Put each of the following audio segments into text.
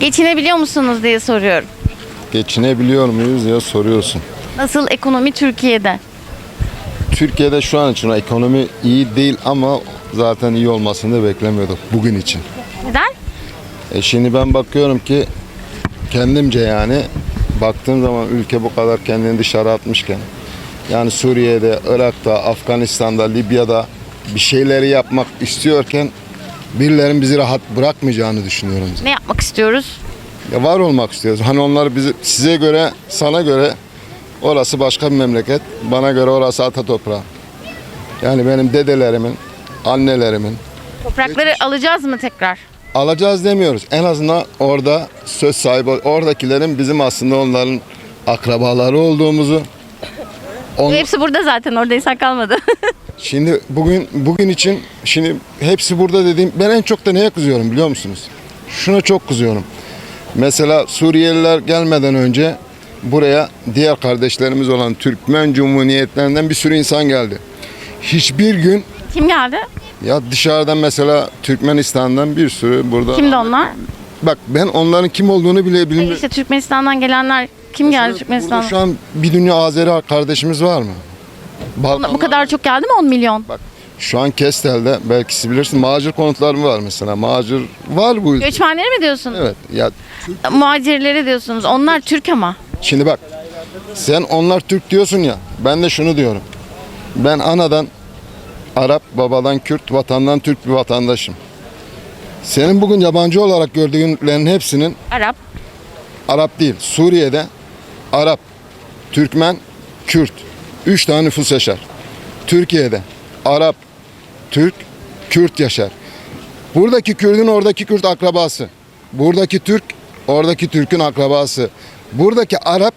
Geçinebiliyor musunuz diye soruyorum. Geçinebiliyor muyuz ya soruyorsun. Nasıl ekonomi Türkiye'de? Türkiye'de şu an için ekonomi iyi değil ama zaten iyi olmasını da beklemiyorduk bugün için. Neden? E şimdi ben bakıyorum ki kendimce yani baktığım zaman ülke bu kadar kendini dışarı atmışken yani Suriye'de, Irak'ta, Afganistan'da, Libya'da bir şeyleri yapmak istiyorken birilerinin bizi rahat bırakmayacağını düşünüyorum. Ne yapmak istiyoruz? Ya var olmak istiyoruz. Hani onlar bizi size göre, sana göre orası başka bir memleket. Bana göre orası ata toprağı. Yani benim dedelerimin, annelerimin Toprakları alacağız mı tekrar? alacağız demiyoruz. En azından orada söz sahibi oradakilerin bizim aslında onların akrabaları olduğumuzu on, Hepsi burada zaten orada insan kalmadı. şimdi bugün bugün için şimdi hepsi burada dediğim ben en çok da neye kızıyorum biliyor musunuz? Şuna çok kızıyorum. Mesela Suriyeliler gelmeden önce buraya diğer kardeşlerimiz olan Türkmen Cumhuriyetlerinden bir sürü insan geldi. Hiçbir gün Kim geldi? ya dışarıdan mesela Türkmenistan'dan bir sürü burada Kimdi onlar? Bak ben onların kim olduğunu bile bilmiyorum. İşte Türkmenistan'dan gelenler kim geldi Burada Türkmenistan'dan? şu an bir dünya Azeri kardeşimiz var mı? Balkanlar- Bu kadar çok geldi mi 10 milyon? Bak şu an Kestel'de belki siz bilirsin macir konutları mı var mesela? Macir var bu ülke. Göçmenleri mi diyorsunuz? Evet ya Muhacirleri diyorsunuz. Onlar Türk ama. şimdi bak sen onlar Türk diyorsun ya ben de şunu diyorum. Ben anadan Arap, babadan Kürt, vatandan Türk bir vatandaşım. Senin bugün yabancı olarak gördüğünlerin hepsinin Arap. Arap değil. Suriye'de Arap, Türkmen, Kürt. Üç tane nüfus yaşar. Türkiye'de Arap, Türk, Kürt yaşar. Buradaki Kürt'ün oradaki Kürt akrabası. Buradaki Türk, oradaki Türk'ün akrabası. Buradaki Arap,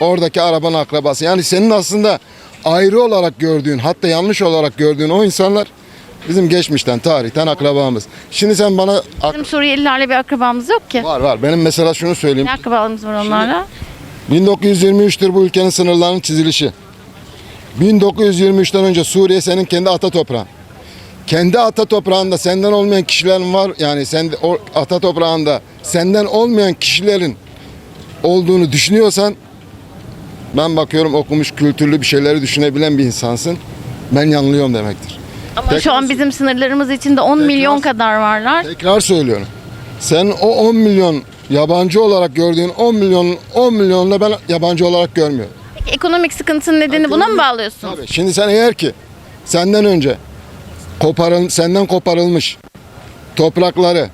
oradaki Arap'ın akrabası. Yani senin aslında ayrı olarak gördüğün, hatta yanlış olarak gördüğün o insanlar bizim geçmişten, tarihten akrabamız. Şimdi sen bana Bizim Suriyelilerle bir akrabamız yok ki. var var. Benim mesela şunu söyleyeyim. Ne akrabalarımız var onlarla? 1923'tür bu ülkenin sınırlarının çizilişi. 1923'ten önce Suriye senin kendi ata toprağın. Kendi ata toprağında senden olmayan kişilerin var yani sen o ata toprağında senden olmayan kişilerin olduğunu düşünüyorsan ben bakıyorum okumuş kültürlü bir şeyleri düşünebilen bir insansın. Ben yanılıyorum demektir. Ama Tekrar şu an bizim sınırlarımız içinde 10 milyon kadar varlar. Tekrar söylüyorum. Sen o 10 milyon yabancı olarak gördüğün 10 milyon 10 milyonla ben yabancı olarak görmüyorum. Ekonomik sıkıntının nedeni buna mı bağlıyorsunuz? Tabii. Şimdi sen eğer ki senden önce koparıl, senden koparılmış toprakları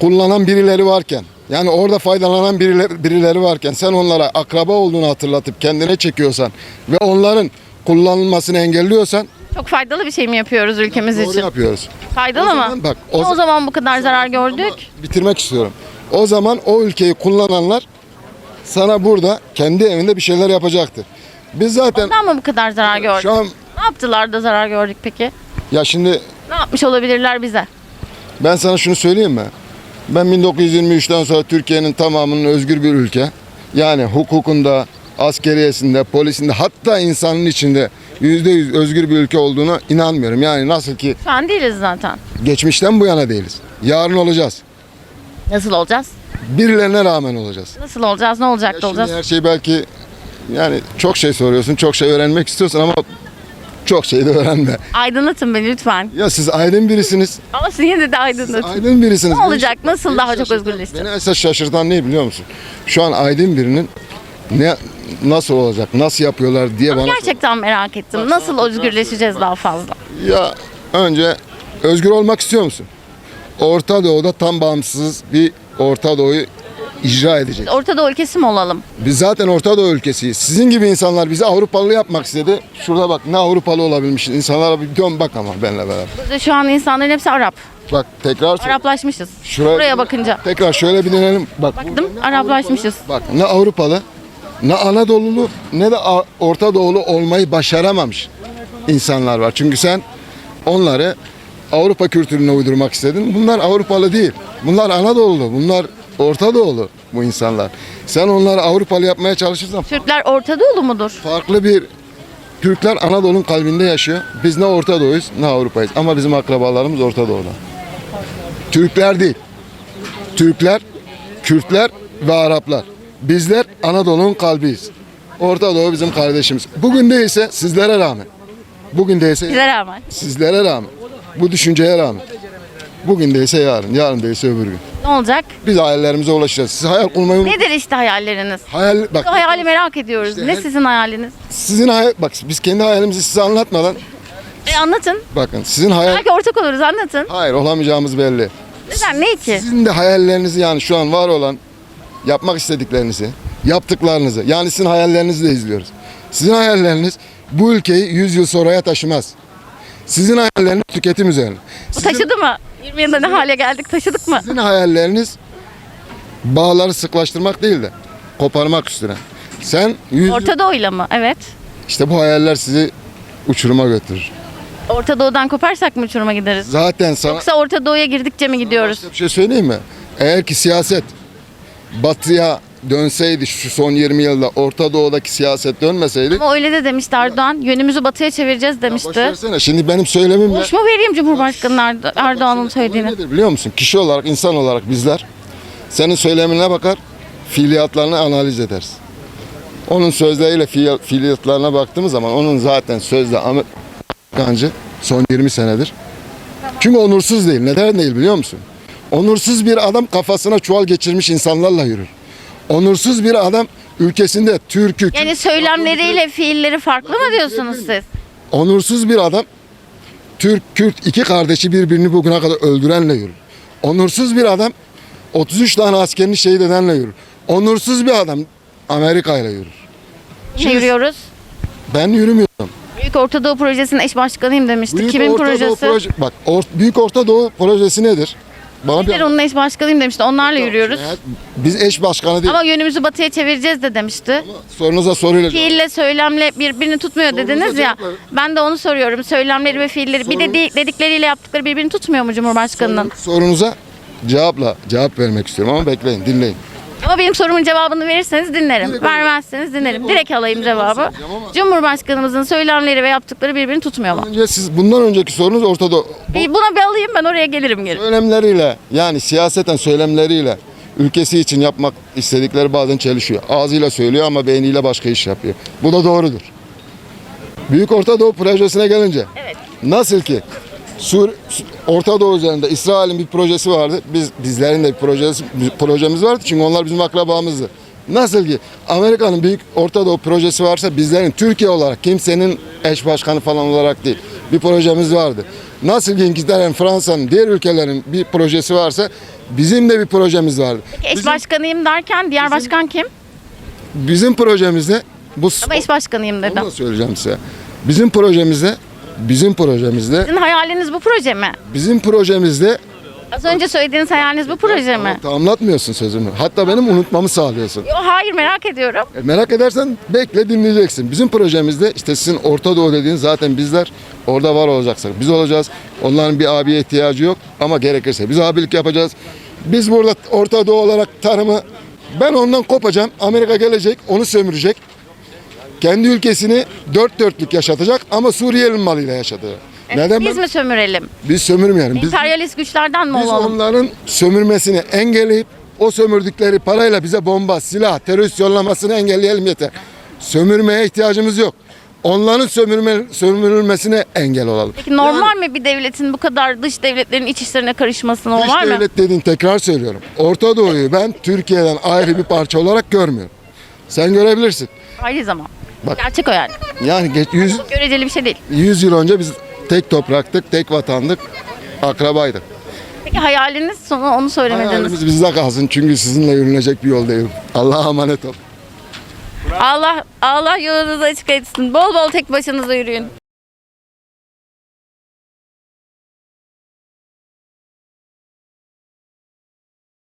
kullanan birileri varken yani orada faydalanan birileri, birileri varken sen onlara akraba olduğunu hatırlatıp kendine çekiyorsan ve onların kullanılmasını engelliyorsan Çok faydalı bir şey mi yapıyoruz ülkemiz doğru için? yapıyoruz. Faydalı O mı? zaman bak, o o za- zaman bu kadar zarar gördük? Bitirmek istiyorum. O zaman o ülkeyi kullananlar sana burada kendi evinde bir şeyler yapacaktır. Biz zaten Ondan mı bu kadar zarar gördük? şu an Ne yaptılar da zarar gördük peki? ya şimdi Ne yapmış olabilirler bize? Ben sana şunu söyleyeyim mi? Ben 1923'ten sonra Türkiye'nin tamamının özgür bir ülke. Yani hukukunda, askeriyesinde, polisinde hatta insanın içinde yüzde yüz özgür bir ülke olduğuna inanmıyorum. Yani nasıl ki Şu an değiliz zaten. geçmişten bu yana değiliz. Yarın olacağız. Nasıl olacağız? Birilerine rağmen olacağız. Nasıl olacağız? Ne olacak da olacağız? her şey belki yani çok şey soruyorsun, çok şey öğrenmek istiyorsun ama çok şey de öğrenme. Aydınlatın beni lütfen. Ya siz aydın birisiniz. Ama siz yine de aydınlatın. Aydın birisiniz. Ne Beni- olacak? Nasıl beni daha çok özgürleşeceğiz? Beni esas şaşırtan ne biliyor musun? Şu an aydın birinin ne nasıl olacak, nasıl yapıyorlar diye bana Gerçekten merak ettim. Nasıl özgürleşeceğiz daha fazla? sor. Ya önce özgür olmak istiyor musun? Orta Doğu'da tam bağımsız bir Orta Doğu'yu icra edecek. Orta Doğu ülkesi mi olalım? Biz zaten Orta Doğu ülkesiyiz. Sizin gibi insanlar bizi Avrupalı yapmak istedi. Şurada bak ne Avrupalı olabilmişiz. İnsanlara bir dön bak ama benimle beraber. Burada şu an insanların hepsi Arap. Bak tekrar Araplaşmışız. Şuraya- Buraya bakınca. Tekrar şöyle bir dönelim. Bak Baktım Araplaşmışız. Bak ne Avrupalı, ne Anadolulu, ne de Orta Doğulu olmayı başaramamış insanlar var. Çünkü sen onları Avrupa kültürüne uydurmak istedin. Bunlar Avrupalı değil. Bunlar Anadolu, bunlar Orta Doğulu bu insanlar. Sen onları Avrupalı yapmaya çalışırsan Türkler Orta Doğulu mudur? farklı bir Türkler Anadolu'nun kalbinde yaşıyor. Biz ne Orta Doğuyuz ne Avrupa'yız. Ama bizim akrabalarımız Orta Doğu'da. Türkler değil. Türkler Kürtler ve Araplar. Bizler Anadolu'nun kalbiyiz. Orta Doğu bizim kardeşimiz. Bugün değilse sizlere rağmen. Bugün değilse Bize rağmen. sizlere rağmen. Bu düşünceye rağmen. Bugün değilse yarın, yarın değilse öbür gün. Ne olacak? Biz hayallerimize ulaşacağız. Siz hayal kurmayı unut- Nedir işte hayalleriniz? Hayal bak hayali merak ediyoruz. İşte ne her- sizin hayaliniz? sizin hayal bak biz kendi hayalimizi size anlatmadan E anlatın. bakın sizin hayal Belki ortak oluruz anlatın. hayır olamayacağımız belli. Neden? Ne ki? Sizin de hayallerinizi yani şu an var olan yapmak istediklerinizi, yaptıklarınızı yani sizin hayallerinizi de izliyoruz. Sizin hayalleriniz bu ülkeyi 100 yıl sonraya taşımaz. Sizin hayalleriniz tüketim üzerine. Bu Sizin, taşıdı mı? 20 yılda ne hale geldik taşıdık mı? sizin hayalleriniz bağları sıklaştırmak değil de koparmak üstüne. Sen 100 yıl- Orta Doğu'yla mı? Evet. işte bu hayaller sizi uçuruma götürür. Orta Doğu'dan koparsak mı uçuruma gideriz? Zaten sana Yoksa Orta Doğu'ya girdikçe mi gidiyoruz? Başka bir şey söyleyeyim mi? Eğer ki siyaset batıya dönseydi şu son 20 yılda Orta Doğu'daki siyaset dönmeseydi Ama öyle de demişti Erdoğan. Yönümüzü batıya çevireceğiz Boş demişti. versene. Şimdi benim söylemimle Boş mu vereyim Cumhurbaşkanı Erdo- Erdoğan'ın söylediğini? nedir biliyor musun? Kişi olarak, insan olarak bizler senin söylemine bakar, fiiliyatlarını analiz ederiz. Onun sözleriyle fiil- fiiliyatlarına baktığımız zaman onun zaten sözde Amerikancı son 20 senedir. Çünkü onursuz değil. Neden değil biliyor musun? Onursuz bir adam kafasına çuval geçirmiş insanlarla yürür. Onursuz bir adam ülkesinde Türk'ü, Yani söylemleriyle fiilleri farklı mı diyorsunuz siz? Onursuz bir adam Türk, Kürt iki kardeşi birbirini bugüne kadar öldürenle yürür. Onursuz bir adam 33 tane askerini şehit edenle yürür. Onursuz bir adam Amerika ile yürür. Yürüyoruz. Ben yürümüyorum. Büyük Orta Doğu Projesi'nin eş başkanıyım demişti. Büyük Kimin Orta Doğu projesi? proje- bak Or- Büyük Orta Doğu projesi nedir? Bana Bir onun eş başkanıyım demişti. Onlarla yürüyoruz. Evet, Biz eş başkanı değil. Ama yönümüzü batıya çevireceğiz de demişti. Sorunuza soruyla cevap- Fiille söylemle birbirini tutmuyor dediniz ya. cevap. Ben de onu soruyorum. Söylemleri ve fiilleri bir Sorun- de dedikleriyle yaptıkları birbirini tutmuyor mu Cumhurbaşkanının? Sorunuza cevapla cevap vermek istiyorum ama bekleyin, dinleyin. Ama benim sorumun cevabını verirseniz dinlerim. Direkt- Vermezseniz dinlerim. Direkt- Direkt alayım direkt cevabı. Cumhurbaşkanımızın söylemleri ve yaptıkları birbirini tutmuyor mu? Önce siz bundan önceki sorunuz Orta Doğu. Bir buna bir alayım ben oraya gelirim geri. Söylemleriyle yani siyaseten söylemleriyle ülkesi için yapmak istedikleri bazen çelişiyor. Ağzıyla söylüyor ama beyniyle başka iş yapıyor. Bu da doğrudur. Büyük Orta Doğu projesine gelince Evet. nasıl ki Sur, Orta Doğu üzerinde İsrail'in bir projesi vardı. Biz bizlerin de bir projesi, bir projemiz vardı çünkü onlar bizim akrabamızdı. Nasıl ki Amerika'nın büyük Orta Doğu projesi varsa bizlerin Türkiye olarak kimsenin eş başkanı falan olarak değil. Bir projemiz vardı. Nasıl ki İngiltere'nin, Fransa'nın, diğer ülkelerin bir projesi varsa bizim de bir projemiz vardı. Eş Bizim, başkanıyım derken diğer başkan kim? bizim projemizde bu Ama eş başkanıyım onu dedim. da söyleyeceğim size. Bizim projemizde bizim projemizde Sizin hayaliniz bu proje mi? bizim projemizde Az önce söylediğiniz hayaliniz bu proje mi? Tamamlatmıyorsun sözümü. Hatta benim unutmamı sağlıyorsun. Yo, hayır merak ediyorum. E, merak edersen bekle dinleyeceksin. Bizim projemizde işte sizin Orta Doğu dediğin zaten bizler orada var olacaksak biz olacağız. Onların bir abiye ihtiyacı yok ama gerekirse biz abilik yapacağız. Biz burada Orta Doğu olarak tarımı ben ondan kopacağım. Amerika gelecek onu sömürecek. Kendi ülkesini dört dörtlük yaşatacak ama Suriyeli malıyla yaşatacak. Neden Biz ben? mi sömürelim? Biz sömürmeyelim. Biz, Emperyalist güçlerden mi biz olalım? onların sömürmesini engelleyip o sömürdükleri parayla bize bomba, silah, terörist yollamasını engelleyelim yeter. Sömürmeye ihtiyacımız yok. Onların sömürme, sömürülmesine engel olalım. Peki normal mi bir devletin bu kadar dış devletlerin iç işlerine karışması Dış normal mi? devlet dediğin tekrar söylüyorum. Orta Doğu'yu ben Türkiye'den ayrı bir parça olarak görmüyorum. Sen görebilirsin. Aynı zaman. Bak. Gerçek o yani. Yani geç 100, Göreceli bir şey değil. 100 yıl önce biz tek topraktık, tek vatandık, akrabaydık. Peki hayaliniz sonu onu söylemediniz. Hayalimiz bizde kalsın çünkü sizinle yürünecek bir yol değil. Allah'a emanet ol. Allah Allah yolunuzu açık etsin. Bol bol tek başınıza yürüyün.